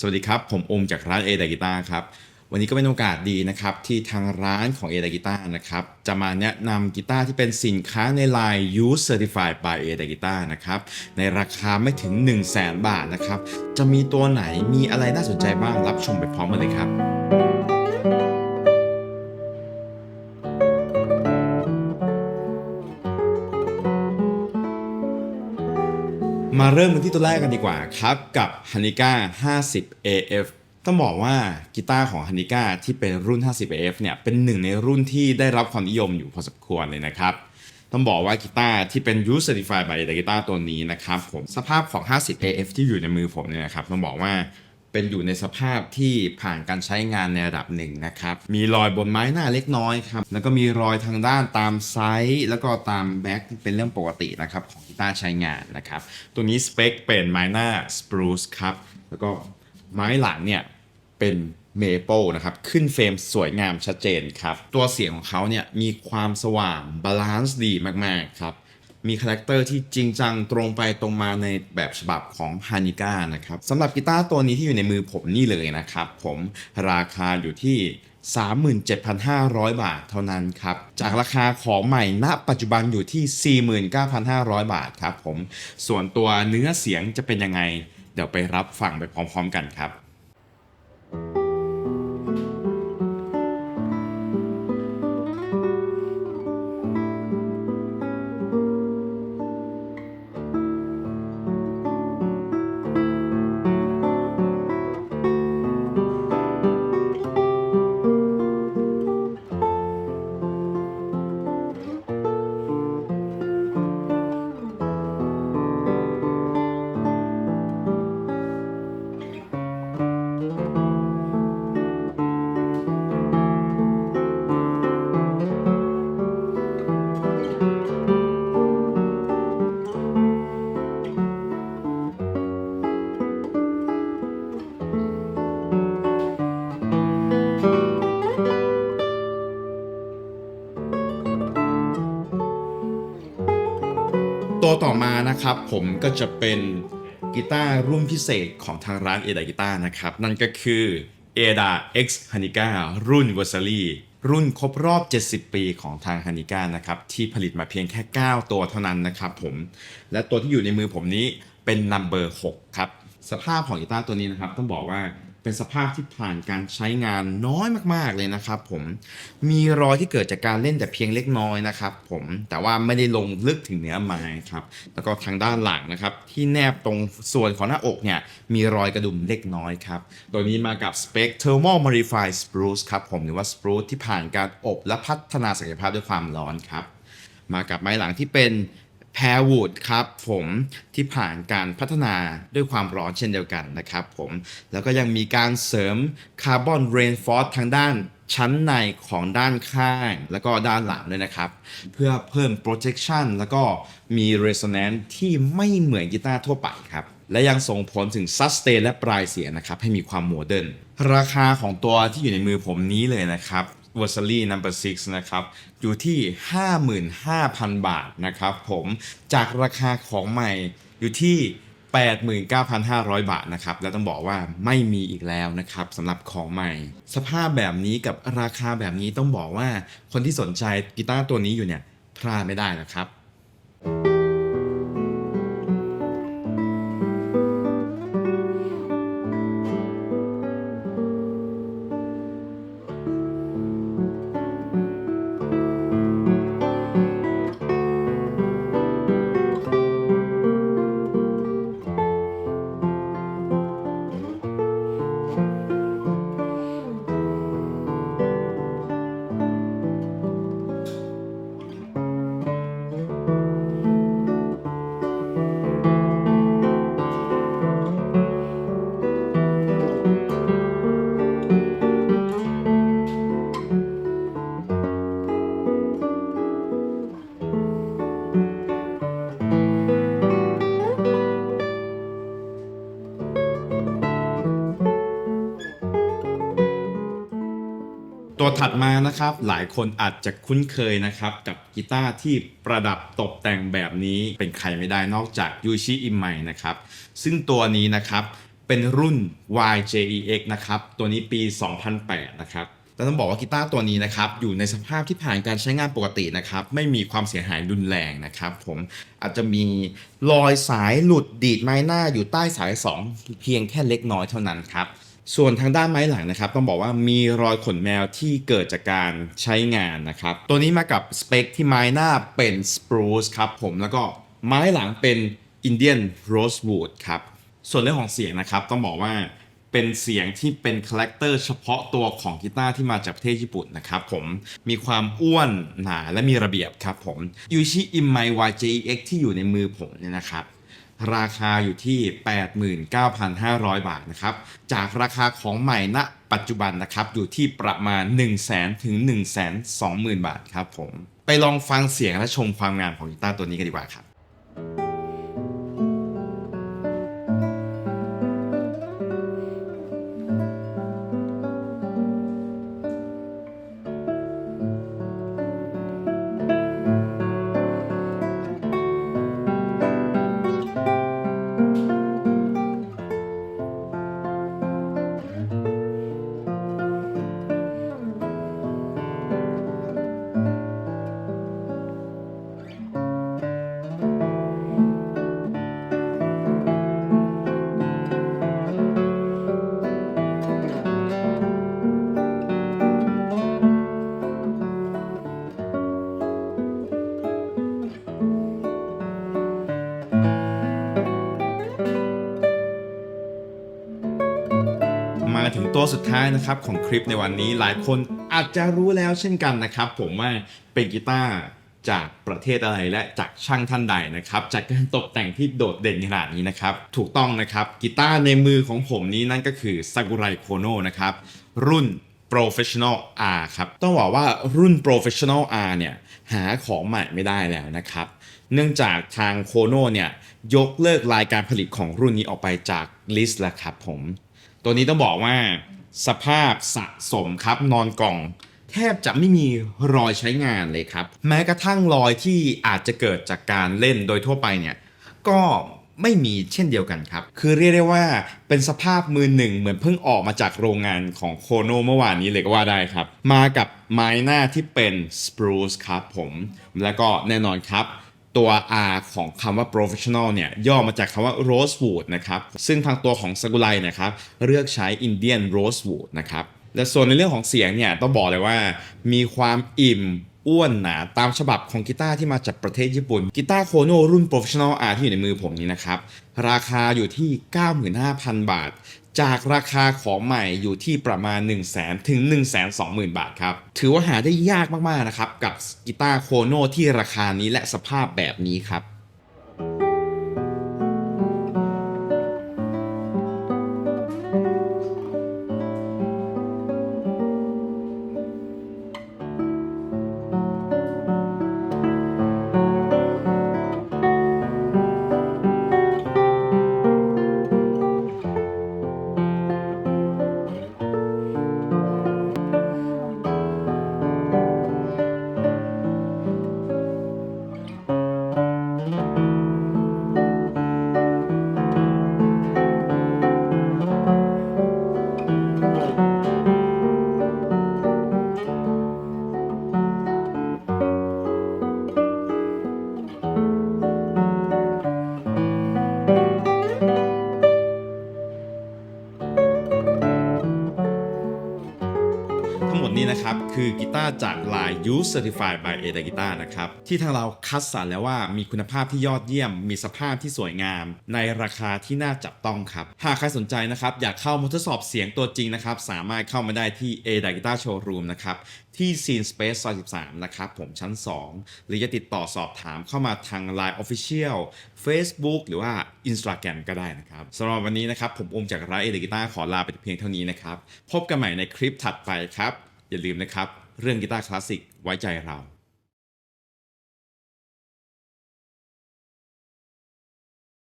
สวัสดีครับ ผมอมจากร้านเอเดกิตาครับ วันนี้ก็เป็นโอกาสดีนะครับ ที่ทางร้านของเอเดกิตานะครับ จะมาแนะนำกีตาร์ที่เป็นสินค้าในไลน์ Use Certified by เอ a ดกิตานะครับ ในราคาไม่ถึง 1 0 0 0 0แบาทนะครับ จะมีตัวไหนมีอะไรน่าสนใจบ้างรับชมไปพร้อมกันเลยครับ เริ่มกันที่ตัวแรกกันดีกว่าครับกับ h a n i k a 50 AF ต้องบอกว่ากีตาร์ของ h a n i k a ที่เป็นรุ่น 50 AF เนี่ยเป็นหนึ่งในรุ่นที่ได้รับความนิยมอยู่พอสมควรเลยนะครับต้องบอกว่ากีตาร์ที่เป็น Use Certified by กีตาร์ตัวนี้นะครับผมสภาพของ 50 AF ที่อยู่ในมือผมเนี่ยนะครับต้องบอกว่า เป็นอยู่ในสภาพที่ผ่านการใช้งานในระดับหนึ่งนะครับ มีรอยบนไม้หน้าเล็กน้อยครับ แล้วก็มีรอยทางด้านตามไซส์แล้วก็ตามแบ็คเป็นเรื่องปกตินะครับของกีตาร์ใช้งานนะครับ ตัวนี้สเปคเป็นไม้หน้าสปรูซครับ แล้วก็ไม้หลังเนี่ยเป็นเมเปิลนะครับขึ้นเฟรมสวยงามชัดเจนครับ ตัวเสียงของเขาเนี่ยมีความสว่างบาลานซ์ดีมาก ๆ ครับ มีคาแรคเตอร์ที่จริงจังตรงไปตรงมาในแบบฉบับของฮานิก้านะครับสำหรับกีตาร์ตัวนี้ที่อยู่ในมือผมนี่เลยนะครับ ผมราคาอยู่ที่ 37,500 บาทเท่านั้นครับ จากราคาของใหม่ณปัจจุบันอยู่ที่ 49,500 บาทครับผมส่วนตัวเนื้อเสียงจะเป็นยังไง เดี๋ยวไปรับฟังไปพร้อมๆกันครับ ตัวต่อมานะครับผมก็จะเป็นกีตาร์รุ่นพิเศษของทางร้านเอดากีตาร์นะครับ นั่นก็คือ Ada X Hanika รุ่น v e r s a r y รุ่นครบรอบ 70 ปีของทาง Hanika นะครับที่ผลิตมาเพียงแค่ 9 ตัวเท่านั้นนะครับผมและตัวที่อยู่ในมือผมนี้เป็น Number 6ครับสภาพของกีตาร์ตัวนี้นะครับ ต้องบอกว่า เป็นสภาพที่ผ่านการใช้งานน้อยมากๆเลยนะครับผมมีรอยที่เกิดจากการเล่นแต่เพียงเล็กน้อยนะครับผมแต่ว่าไม่ได้ลงลึกถึงเนื้อไม้ครับแล้วก็ทางด้านหลังนะครับที่แนบตรงส่วนของหน้าอกเนี่ยมีรอยกระดุมเล็กน้อยครับตัวนี้มากับสเปค Thermal Modified Spruce ครับผมหรือว่า Spruce ที่ผ่านการอบและพัฒนาศักยภาพด้วยความร้อนครับมากับไม้หลังที่เป็น แพรวูดครับผมที่ผ่านการพัฒนาด้วยความร้อนเช่นเดียวกันนะครับผมแล้วก็ยังมีการเสริมคาร์บอนเรนฟอร์ทางด้านชั้นในของด้านข้าง แล้วก็ด้านหลังด้วยนะครับ เพื่อเพิ่ม protection แล้วก็มี resonance ที่ไม่เหมือนกีตาร์ทั่วไปครับ และยังส่งผลถึง sustain และปลายเสียงนะครับ ให้มีความโมเดิร์นราคาของตัวที่อยู่ในมือผมนี้เลยนะครับ v e r s a r y Number 6นะครับ อยู่ที่ 55,000 บาทนะครับผมจากราคาของใหม่อยู่ที่ 89,500 บาทนะครับ แล้วต้องบอกว่าไม่มีอีกแล้วนะครับสำหรับของใหม่ สภาพแบบนี้กับราคาแบบนี้ต้องบอกว่าคนที่สนใจกีตาร์ตัวนี้อยู่เนี่ยพลาดไม่ได้นะครับตัว ถัดมานะครับ หลายคนอาจจะคุ้นเคยนะครับ กับกีตาร์ที่ประดับตกแต่งแบบนี้เป็นใครไม่ได้นอกจากยูชิอิมไมนะครับ ซึ่งตัวนี้นะครับเป็นรุ่น YJEX นะครับ ตัวนี้ปี 2008 นะครับแล้วต้องบอกว่ากีตาร์ตัวนี้นะครับอยู่ในสภาพที่ผ่านการใช้งานปกตินะครับ ไม่มีความเสียหายรุนแรงนะครับ ผมอาจจะมีรอยสายหลุดดีดไม้หน้าอยู่ใต้สาย 2 เพียงแค่เล็กน้อยเท่านั้นครับ ส่วนทางด้านไม้หลังนะครับ ต้องบอกว่ามีรอยขนแมวที่เกิดจากการใช้งานนะครับ ตัวนี้มากับสเปคที่ไม้หน้าเป็นสปรูซครับผมแล้วก็ไม้หลังเป็นอินเดียนโรสวูดครับ ส่วนเรื่องของเสียงนะครับ ต้องบอกว่าเป็นเสียงที่เป็นคาแรคเตอร์เฉพาะตัวของกีตาร์ที่มาจากประเทศญี่ปุ่นนะครับผมมีความอ้วนหนาและมีระเบียบครับผมยูชิอิมไม YJX ที่อยู่ในมือผมเนี่ยนะครับ ราคาอยู่ที่ 89,500 บาทนะครับจากราคาของใหม่ณปัจจุบันนะครับอยู่ที่ประมาณ 1 0 0 0 0 0ถึง1 2 0 0 0 0 บาทครับผมไปลองฟังเสียงและชมความงามของกีตาร์ตัวนี้กันดีกว่าครับ ถึงตัวสุดท้ายนะครับของคลิปในวันนี้ หลายคนอาจจะรู้แล้วเช่นกันนะครับ ผมว่าเป็นกีตาร์จากประเทศอะไรและจากช่างท่านใดนะครับ จากการตกแต่งที่โดดเด่นขนาดนี้นะครับ ถูกต้องนะครับกีตาร์ในมือของผมนี้นั่นก็คือ Sakurai Kono นะครับ รุ่น Professional R ครับ ต้องบอกว่ารุ่น Professional R เนี่ยหาของใหม่ไม่ได้แล้วนะครับ เนื่องจากทางโคโนเนี่ยยกเลิกรายการผลิตของรุ่นนี้ออกไปจากลิสต์แล้วครับผม ตัวนี้ต้องบอกว่าสภาพสะสมครับนอนกล่อง แทบจะไม่มีรอยใช้งานเลยครับ แม้กระทั่งรอยที่อาจจะเกิดจากการเล่นโดยทั่วไปเนี่ยก็ไม่มีเช่นเดียวกันครับ คือเรียกได้ว่าเป็นสภาพมือหนึ่งเหมือนเพิ่งออกมาจากโรงงานของโคโนเมื่อวานนี้เลยก็ว่าได้ครับ มากับไม้หน้าที่เป็นสปรูซครับผม แล้วก็แน่นอนครับ ตัว R ของคำว่า professional เนี่ยย่อมาจากคำว่า rosewood นะครับ ซึ่งทางตัวของ s a k u r a i นะครับเลือกใช้ Indian rosewood นะครับและส่วนในเรื่องของเสียงเนี่ยต้องบอกเลยว่า มีความอิ่มอ้วนหนาตามฉบับของกีตาร์ที่มาจากประเทศญี่ปุ่นกีตาร์โคโนรุ่น professional R ที่อยู่ในมือผมนี้นะครับ ราคาอยู่ที่ 95,000 บาท จากราคาของใหม่อยู่ที่ประมาณ 1 0 0 0 0แถึง 1 2 0 0 0 0 บาทครับ ถือว่าหาได้ยากมากๆนะครับ กับกีตาร์โคโนที่ราคานี้และสภาพแบบนี้ครับ จากลาย Use Certified by a d a Guitar นะครับ ที่ทางเราคัดสรรแล้วว่ามีคุณภาพที่ยอดเยี่ยม มีสภาพที่สวยงาม ในราคาที่น่าจับต้องครับ หากใครสนใจนะครับ อยากเข้ามาทดสอบเสียงตัวจริงนะครับ สามารถเข้ามาได้ที่ a d a Guitar Showroom นะครับที่ Scene Space ซอย13 นะครับ ผมชั้น 2 หรือจะติดต่อสอบถามเข้ามาทาง Line Official Facebook หรือว่า Instagram ก็ได้นะครับสำหรับวันนี้นะครับ ผมอมจากร้านเอเดกิต้าขอลาไปเพียงเท่านี้นะครับ พบกันใหม่ในคลิปถัดไปครับ อย่าลืมนะครับ เรื่องกีตาร์คลาสสิกไว้ใจเรา